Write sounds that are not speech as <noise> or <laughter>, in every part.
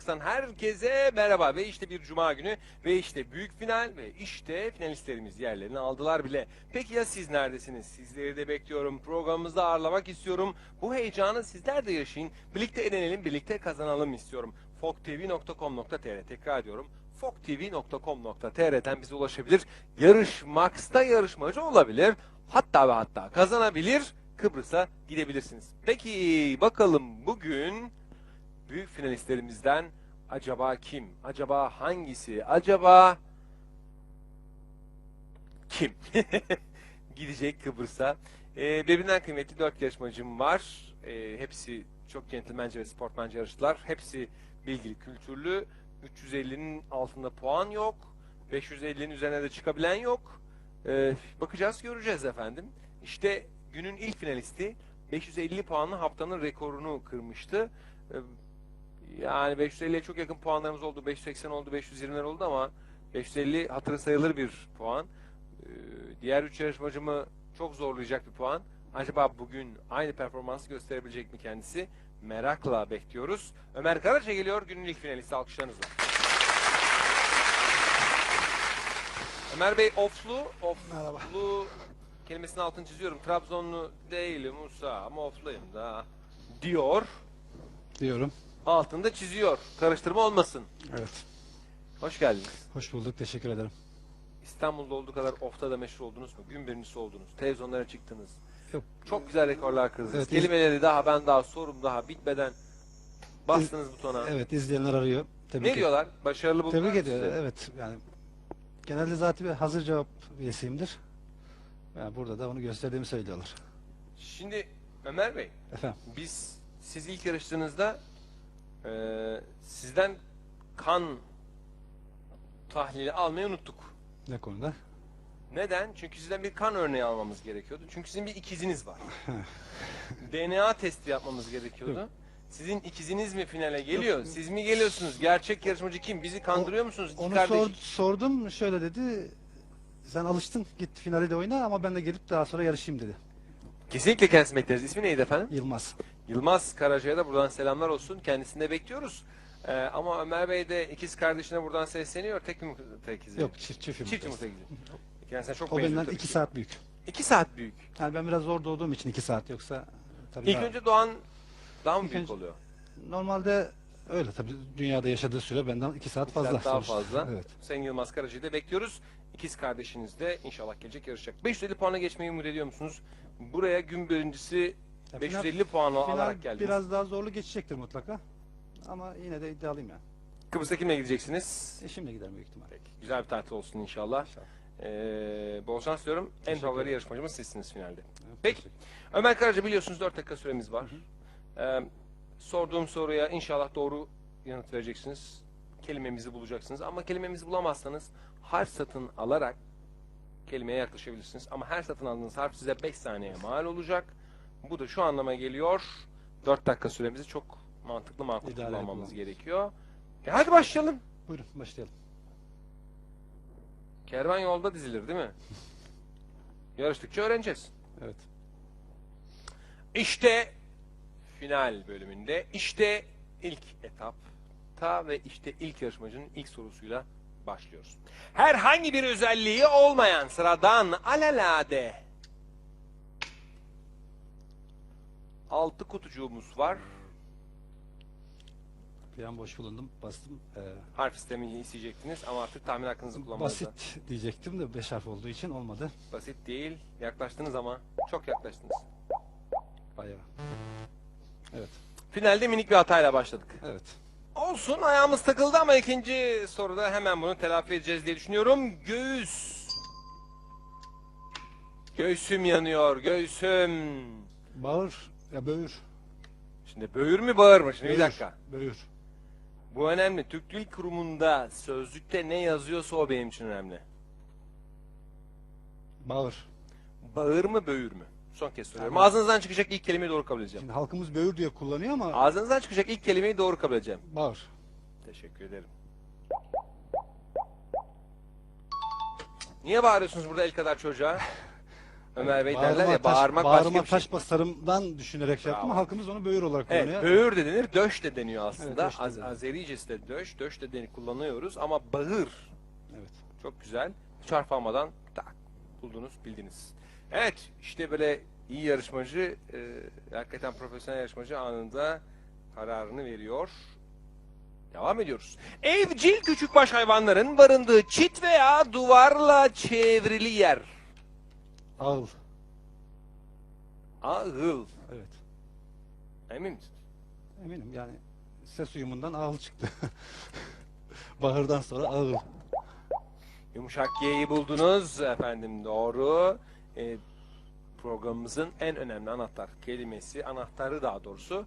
Yarışmaks'tan herkese merhaba ve işte bir cuma günü ve işte büyük final ve işte finalistlerimiz yerlerini aldılar bile. Peki ya siz neredesiniz? Sizleri de bekliyorum. Programımızda ağırlamak istiyorum. Bu heyecanı sizler de yaşayın. Birlikte eğlenelim, birlikte kazanalım istiyorum. foktv.com.tr tekrar ediyorum. foktv.com.tr'den bize ulaşabilir. Yarışmaks'ta yarışmacı olabilir. Hatta ve hatta kazanabilir. Kıbrıs'a gidebilirsiniz. Peki bakalım bugün büyük finalistlerimizden acaba kim? Acaba hangisi? Acaba kim? <laughs> Gidecek Kıbrıs'a. Ee, birbirinden kıymetli dört yarışmacım var. Ee, hepsi çok centilmence ve sportmence yarıştılar. Hepsi bilgili, kültürlü. 350'nin altında puan yok. 550'nin üzerine de çıkabilen yok. Ee, bakacağız, göreceğiz efendim. İşte günün ilk finalisti 550 puanlı haftanın rekorunu kırmıştı. Yani 550'ye çok yakın puanlarımız oldu. 580 oldu, 520'ler oldu ama 550 hatırı sayılır bir puan. Ee, diğer üç yarışmacımı çok zorlayacak bir puan. Acaba bugün aynı performansı gösterebilecek mi kendisi? Merakla bekliyoruz. Ömer Karaca geliyor günün ilk finalisti alkışlarınızla. Ömer Bey oflu, Merhaba. oflu kelimesinin altını çiziyorum. Trabzonlu değilim Musa ama ofluyum da diyor. Diyorum. Altında çiziyor. Karıştırma olmasın. Evet. Hoş geldiniz. Hoş bulduk. Teşekkür ederim. İstanbul'da olduğu kadar ofta da meşhur oldunuz mu? Gün birincisi oldunuz. Televizyonlara çıktınız. Yok. Çok güzel rekorlar kırdınız. Evet, Kelimeleri daha ben daha sorum daha bitmeden bastınız butona. Evet izleyenler arıyor. Tebrik Ne ed- diyorlar? Başarılı buldular Tebrik ediyor. sizi? Evet. Yani genelde zaten bir hazır cevap üyesiyimdir. Yani burada da onu gösterdiğimi söylüyorlar. Şimdi Ömer Bey, Efendim. biz siz ilk yarıştığınızda eee, sizden kan tahlili almayı unuttuk. Ne konuda? Neden? Çünkü sizden bir kan örneği almamız gerekiyordu. Çünkü sizin bir ikiziniz var. <laughs> DNA testi yapmamız gerekiyordu. Yok. Sizin ikiziniz mi finale geliyor? Siz mi geliyorsunuz? Gerçek yarışmacı kim? Bizi kandırıyor musunuz? İki Onu kardeş. sor- sordum. Şöyle dedi. Sen alıştın. Git finali de oyna ama ben de gelip daha sonra yarışayım dedi. Kesinlikle kendisi bekleriz. İsmi neydi efendim? Yılmaz. Yılmaz Karaca'ya da buradan selamlar olsun. Kendisini de bekliyoruz. Ee, ama Ömer Bey de ikiz kardeşine buradan sesleniyor. Tek yumurta ikizi. Yok çift çift Çift yumurta. yumurta ikizi. Kendisine çok O benziyor benden tabii iki ki. saat büyük. İki saat büyük. Yani ben biraz zor doğduğum için iki saat yoksa tabii İlk daha- önce doğan daha mı İlk büyük önce- oluyor? Normalde öyle tabii dünyada yaşadığı süre benden iki saat fazla. Saat daha sonuçta. fazla. Evet. Sayın Yılmaz Karaca'yı da bekliyoruz. İkiz kardeşiniz de inşallah gelecek yarışacak. 550 puana geçmeyi umut ediyor musunuz? Buraya gün birincisi Ya 550 puanla final alarak geldiniz. biraz daha zorlu geçecektir mutlaka. Ama yine de iddialıyım yani. Kıbrıs'a kimle gideceksiniz? Eşimle gider büyük ihtimalle. Peki, güzel bir tatil olsun inşallah. İnşallah. Ee, bol şans diyorum. En favori yarışmacımız sizsiniz finalde. Evet, Peki. Ömer Karaca biliyorsunuz 4 dakika süremiz var. Ee, sorduğum soruya inşallah doğru yanıt vereceksiniz. Kelimemizi bulacaksınız. Ama kelimemizi bulamazsanız harf satın alarak kelimeye yaklaşabilirsiniz. Ama her satın aldığınız harf size 5 saniye mal olacak. Bu da şu anlama geliyor. 4 dakika süremizi çok mantıklı makul İdare kullanmamız yapalım. gerekiyor. E hadi başlayalım. Buyurun başlayalım. Kervan yolda dizilir değil mi? <laughs> Yarıştıkça öğreneceğiz. Evet. İşte final bölümünde işte ilk etapta ve işte ilk yarışmacının ilk sorusuyla başlıyoruz. Herhangi bir özelliği olmayan sıradan alalade 6 kutucuğumuz var. Bir an boş bulundum. Bastım. Ee, Harf sistemini isteyecektiniz ama artık tahmin hakkınızı kullanmanızda. basit diyecektim de 5 harf olduğu için olmadı. Basit değil. Yaklaştınız ama çok yaklaştınız. Bayağı. Evet. Finalde minik bir hatayla başladık. Evet. Olsun ayağımız takıldı ama ikinci soruda hemen bunu telafi edeceğiz diye düşünüyorum. Göğüs. Göğsüm yanıyor. Göğsüm. Bağır ya böğür. Şimdi böğür mü bağır mı? Şimdi bir Böğür, dakika. Böğür. Bu önemli. Türk Dil Kurumu'nda sözlükte ne yazıyorsa o benim için önemli. Bağır. Bağır mı böğür mü? Son kez soruyorum. Tamam. Ağzınızdan çıkacak ilk kelimeyi doğru kabul edeceğim. Şimdi halkımız böğür diye kullanıyor ama Ağzınızdan çıkacak ilk kelimeyi doğru kabul edeceğim. bağır. Teşekkür ederim. Niye bağırıyorsunuz burada el kadar çocuğa? Ömer Bey derler ya taş- bağırmak bağrıma başka bir şey. taş basarımdan düşünerek şey yaptım. Bravo. Halkımız onu böğür olarak Evet, kullanıyor. böğür de denir, döş de deniyor aslında. Evet, döş de Az, deniyor. Azericesi de döş, döş de denir kullanıyoruz ama bağır Evet. çok güzel. Çarp almadan tak buldunuz, bildiniz. Evet, işte böyle iyi yarışmacı, e, hakikaten profesyonel yarışmacı anında kararını veriyor. Devam ediyoruz. Evcil küçükbaş hayvanların barındığı çit veya duvarla çevrili yer. Ağıl. Ağıl. Evet. Emin misin? Eminim yani ses uyumundan ağıl çıktı. <laughs> Bahırdan sonra ağıl. Yumuşak G'yi buldunuz efendim doğru. Ee, programımızın en önemli anahtar kelimesi, anahtarı daha doğrusu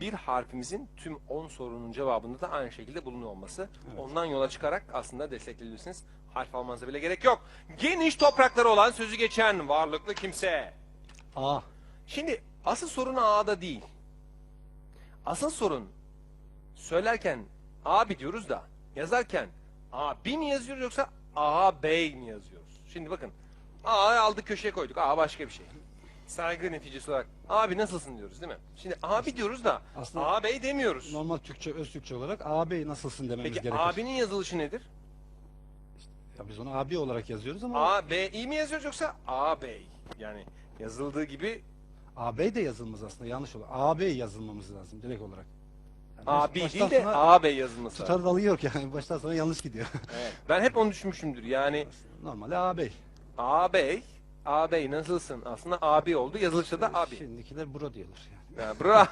bir harfimizin tüm 10 sorunun cevabında da aynı şekilde bulunuyor olması. Evet. Ondan yola çıkarak aslında destekleyebilirsiniz. Harf almanıza bile gerek yok. Geniş toprakları olan sözü geçen varlıklı kimse. A. Şimdi asıl sorun A'da değil. Asıl sorun söylerken abi diyoruz da yazarken abi mi yazıyoruz yoksa ağabey mi yazıyoruz? Şimdi bakın A'yı aldık köşeye koyduk. A başka bir şey. Saygı neticesi olarak abi nasılsın diyoruz değil mi? Şimdi abi diyoruz da Aslında- ağabey demiyoruz. Normal Türkçe, öz Türkçe olarak ağabey nasılsın dememiz Peki gerekir. abinin yazılışı nedir? Ya biz onu abi olarak yazıyoruz ama A, B, İ mi yazıyoruz yoksa ağabey? Yani yazıldığı gibi ağabey de yazılmaz aslında yanlış olur. ağabey yazılmamız lazım direkt olarak. Yani abi baştan değil de sona ağabey yazılması. Tutar dalı yok yani <laughs> baştan sonra yanlış gidiyor. Evet. Ben hep onu düşünmüşümdür. Yani Normalde ağabey. ağabey, ağabey nasılsın? Aslında abi oldu. Yazılışta da abi. Şimdikiler bro diyorlar yani. Ya, bro. <laughs>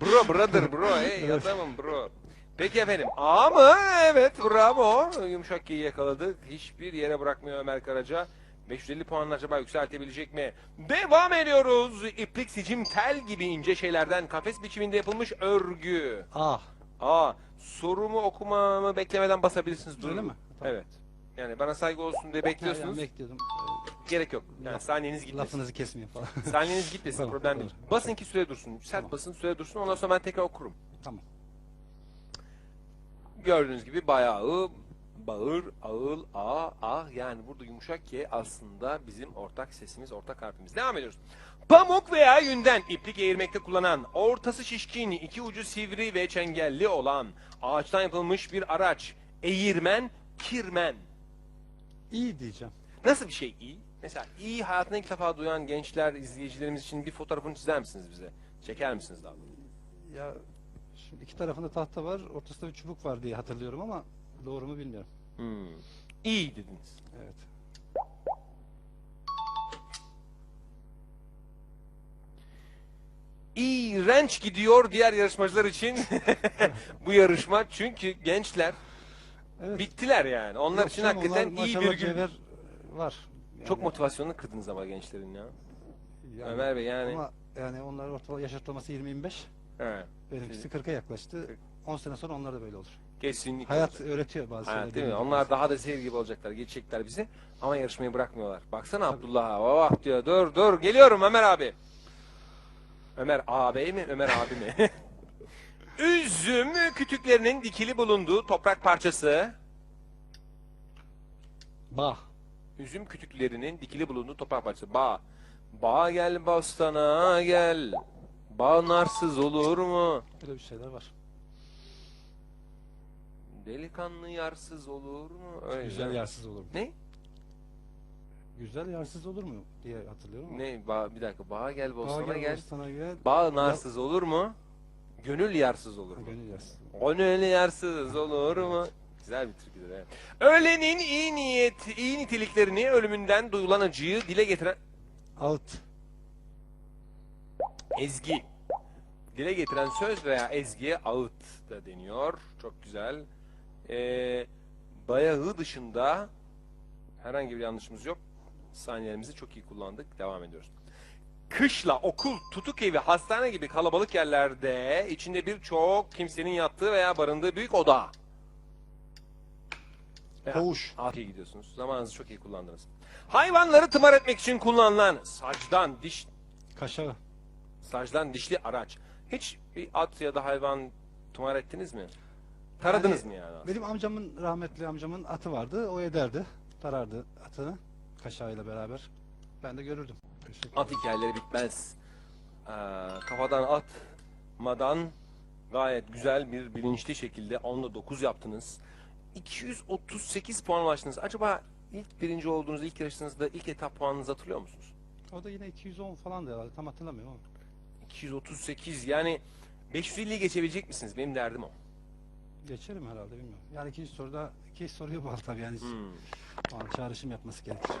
bro, brother, bro. Hey, adamım bro. Peki efendim. A mı? Evet, bravo. Yumuşak G'yi yakaladık. Hiçbir yere bırakmıyor Ömer Karaca. 550 puanla acaba yükseltebilecek mi? Devam ediyoruz. İplik, sicim, tel gibi ince şeylerden kafes biçiminde yapılmış örgü. A. Aa, sorumu okumamı beklemeden basabilirsiniz. Öyle mi? Tamam. Evet. Yani bana saygı olsun diye bekliyorsunuz. Yani bekliyordum. Gerek yok. Yani Laf- saniyeniz gitmesin. Lafınızı kesmeyeyim falan. Saniyeniz gitmesin. <laughs> Tamam, problem değil. Basın ki süre dursun. Sert Tamam. basın süre dursun. Ondan sonra ben tekrar okurum. tamam. Gördüğünüz gibi bayağı bağır, ağıl, a, ah yani burada yumuşak ki aslında bizim ortak sesimiz, ortak harfimiz. Devam ediyoruz. Pamuk veya yünden iplik eğirmekte kullanan, ortası şişkin, iki ucu sivri ve çengelli olan, ağaçtan yapılmış bir araç, eğirmen, kirmen. İyi diyeceğim. Nasıl bir şey iyi? Mesela iyi hayatını ilk defa duyan gençler, izleyicilerimiz için bir fotoğrafını çizer misiniz bize? Çeker misiniz daha? doğrusu? Ya şimdi iki tarafında tahta var, ortasında bir çubuk var diye hatırlıyorum ama doğru mu bilmiyorum. Hmm. İyi dediniz. Evet. İğrenç gidiyor diğer yarışmacılar için <laughs> bu yarışma. Çünkü gençler Evet. bittiler yani. Onlar Yok için canım, hakikaten onlar iyi bir gün. var. Yani- Çok motivasyonunu kırdınız ama gençlerin ya. yani- Ömer Bey yani. Ama yani onlar ortalama yaş ortalaması 20-25. He, Benimkisi 40'a yaklaştı. 10 sene sonra onlar da böyle olur. kesinlikle. Hayat öğretiyor bazı Hayat değil mi? Onlar daha da zehir gibi olacaklar. Geçecekler bizi. Ama yarışmayı bırakmıyorlar. Baksana Abdullah'a. Oh diyor. Dur dur. Geliyorum Ömer abi. Ömer ağabey mi? Ömer abi mi? <laughs> Üzüm kütüklerinin dikili bulunduğu toprak parçası. Bah. Üzüm kütüklerinin dikili bulunduğu toprak parçası. Bağ. Bağ gel bastana gel. Bağ narsız olur mu? Böyle bir şeyler var. Delikanlı yarsız olur mu? Öyle Güzel mi? yersiz olur mu? Ne? Güzel yersiz olur mu diye hatırlıyorum ama. Ne? Bağ, bir dakika. Bağ gel bostana gel. Sana gel. Bağ narsız olur mu? Gönül yarsız olur mu? Gönül yersiz. Gönül yarsız olur mu? Güzel bir türküdür evet. Ölenin iyi niyet, iyi niteliklerini ölümünden duyulan acıyı dile getiren Alt. Ezgi. Dile getiren söz veya ezgiye ağıt da deniyor. Çok güzel. Ee, bayağı dışında herhangi bir yanlışımız yok. Saniyelerimizi çok iyi kullandık. Devam ediyoruz. Kışla, okul, tutuk evi, hastane gibi kalabalık yerlerde içinde birçok kimsenin yattığı veya barındığı büyük oda. Koğuş. Afiye gidiyorsunuz. Zamanınızı çok iyi kullandınız. Hayvanları tımar etmek için kullanılan sacdan, diş, Kaşağı. Sacdan dişli araç. Hiç bir at ya da hayvan tımar ettiniz mi? Taradınız Yani mı yani? Benim amcamın, rahmetli amcamın atı vardı. O ederdi. Tarardı atını. Kaşağıyla beraber. Ben de görürdüm. Teşekkür At hikayeleri bitmez. Ee, kafadan atmadan gayet güzel bir bilinçli şekilde 10'da 9 yaptınız. 238 puan ulaştınız. Acaba ilk birinci olduğunuz ilk yarışınızda ilk etap puanınızı hatırlıyor musunuz? O da yine 210 falan herhalde. Tam hatırlamıyorum ama. 238 yani 550'yi geçebilecek misiniz? Benim derdim o. Geçerim herhalde bilmiyorum. Yani ikinci soruda iki soruya bağlı tabii yani. Hmm. O an çağrışım yapması gerekir.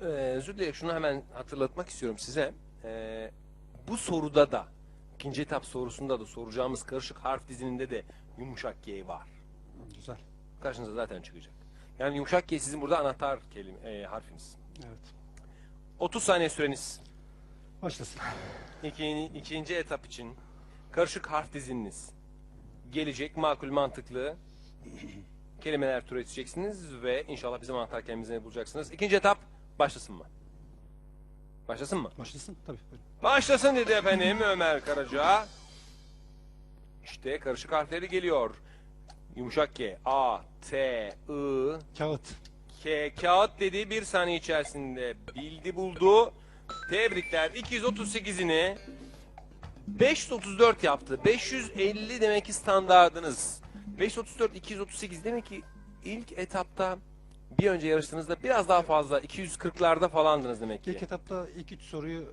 Ee, özür dilerim şunu hemen hatırlatmak istiyorum size. Ee, bu soruda da ikinci etap sorusunda da soracağımız karışık harf dizininde de yumuşak G var. Güzel. Karşınıza zaten çıkacak. Yani yumuşak G sizin burada anahtar kelime, e, harfiniz. Evet. 30 saniye süreniz. Başlasın. İki, ikinci etap için karışık harf dizininiz gelecek makul mantıklı kelimeler türeteceksiniz ve inşallah bizim anahtar kelimemizi bulacaksınız. İkinci etap başlasın mı? Başlasın mı? Başlasın tabii. buyurun. Başlasın dedi efendim Ömer Karaca. İşte karışık harfleri geliyor. Yumuşak G, A, T, I, Kağıt. K, kağıt dedi bir saniye içerisinde bildi buldu. Tebrikler 238'ini 534 yaptı. 550 demek ki standardınız. 534 238 demek ki ilk etapta bir önce yarıştığınızda biraz daha fazla 240'larda falandınız demek ki. İlk etapta ilk üç soruyu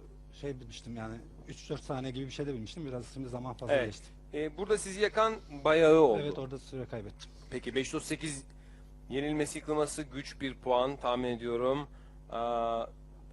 şey bilmiştim yani 3-4 saniye gibi bir şey de bilmiştim. Biraz şimdi zaman fazla Evet. geçti. Ee, burada sizi yakan bayağı oldu. Evet orada süre kaybettim. Peki 538 yenilmesi yıkılması güç bir puan tahmin ediyorum. Aa,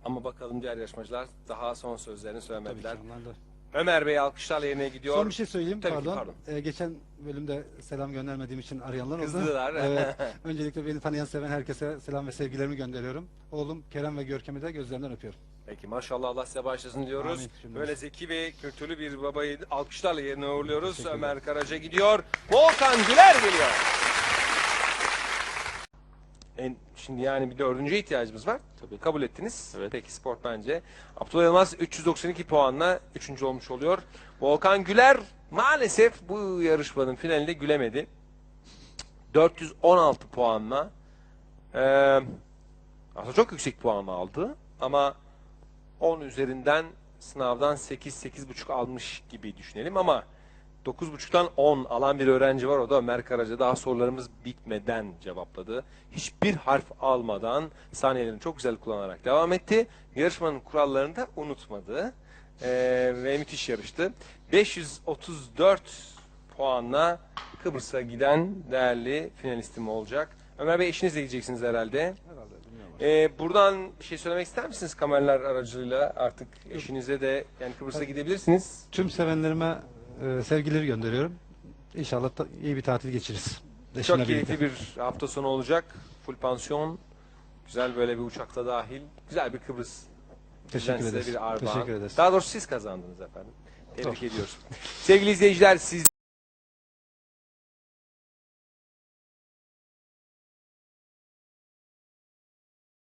ama bakalım diğer yarışmacılar daha son sözlerini Tabii ki söylemediler. onlar da. Ömer Bey alkışlarla yerine gidiyor. Son bir şey söyleyeyim Tabii ki, pardon. pardon. Ee, geçen bölümde selam göndermediğim için arayanlar oldu. Kızdılar. evet. <laughs> Öncelikle beni tanıyan seven herkese selam ve sevgilerimi gönderiyorum. Oğlum Kerem ve Görkem'i de gözlerinden öpüyorum. Peki maşallah Allah size başlasın diyoruz. Amin. Böyle zeki ve kültürlü bir babayı alkışlarla yerine uğurluyoruz. Ömer Karaca gidiyor. Volkan Güler geliyor. En, şimdi yani bir dördüncü ihtiyacımız var. Tabii. Kabul ettiniz. Evet. Peki sport bence. Abdullah Yılmaz 392 puanla üçüncü olmuş oluyor. Volkan Güler maalesef bu yarışmanın finalinde gülemedi. 416 puanla eee aslında çok yüksek puan aldı ama 10 üzerinden sınavdan 8-8,5 almış gibi düşünelim ama 9.5'tan 10 alan bir öğrenci var. O da Ömer Karaca. Daha sorularımız bitmeden cevapladı. Hiçbir harf almadan saniyelerini çok güzel kullanarak devam etti. Yarışmanın kurallarını da unutmadı. Ee, ve müthiş yarıştı. 534 puanla Kıbrıs'a giden değerli finalistim olacak. Ömer Bey eşinizle gideceksiniz herhalde. Herhalde. Ee, buradan bir şey söylemek ister misiniz kameralar aracılığıyla? Artık eşinize de yani Kıbrıs'a gidebilirsiniz. Tüm sevenlerime e, sevgileri gönderiyorum. İnşallah da iyi bir tatil geçiririz. Çok Eşimle keyifli birlikte. bir hafta sonu olacak. Full pansiyon. Güzel böyle bir uçakta dahil. Güzel bir Kıbrıs. Teşekkür Bizden size ederiz. Bir armağan. Teşekkür ederiz. Daha doğrusu siz kazandınız efendim. Tebrik ediyoruz. Sevgili izleyiciler siz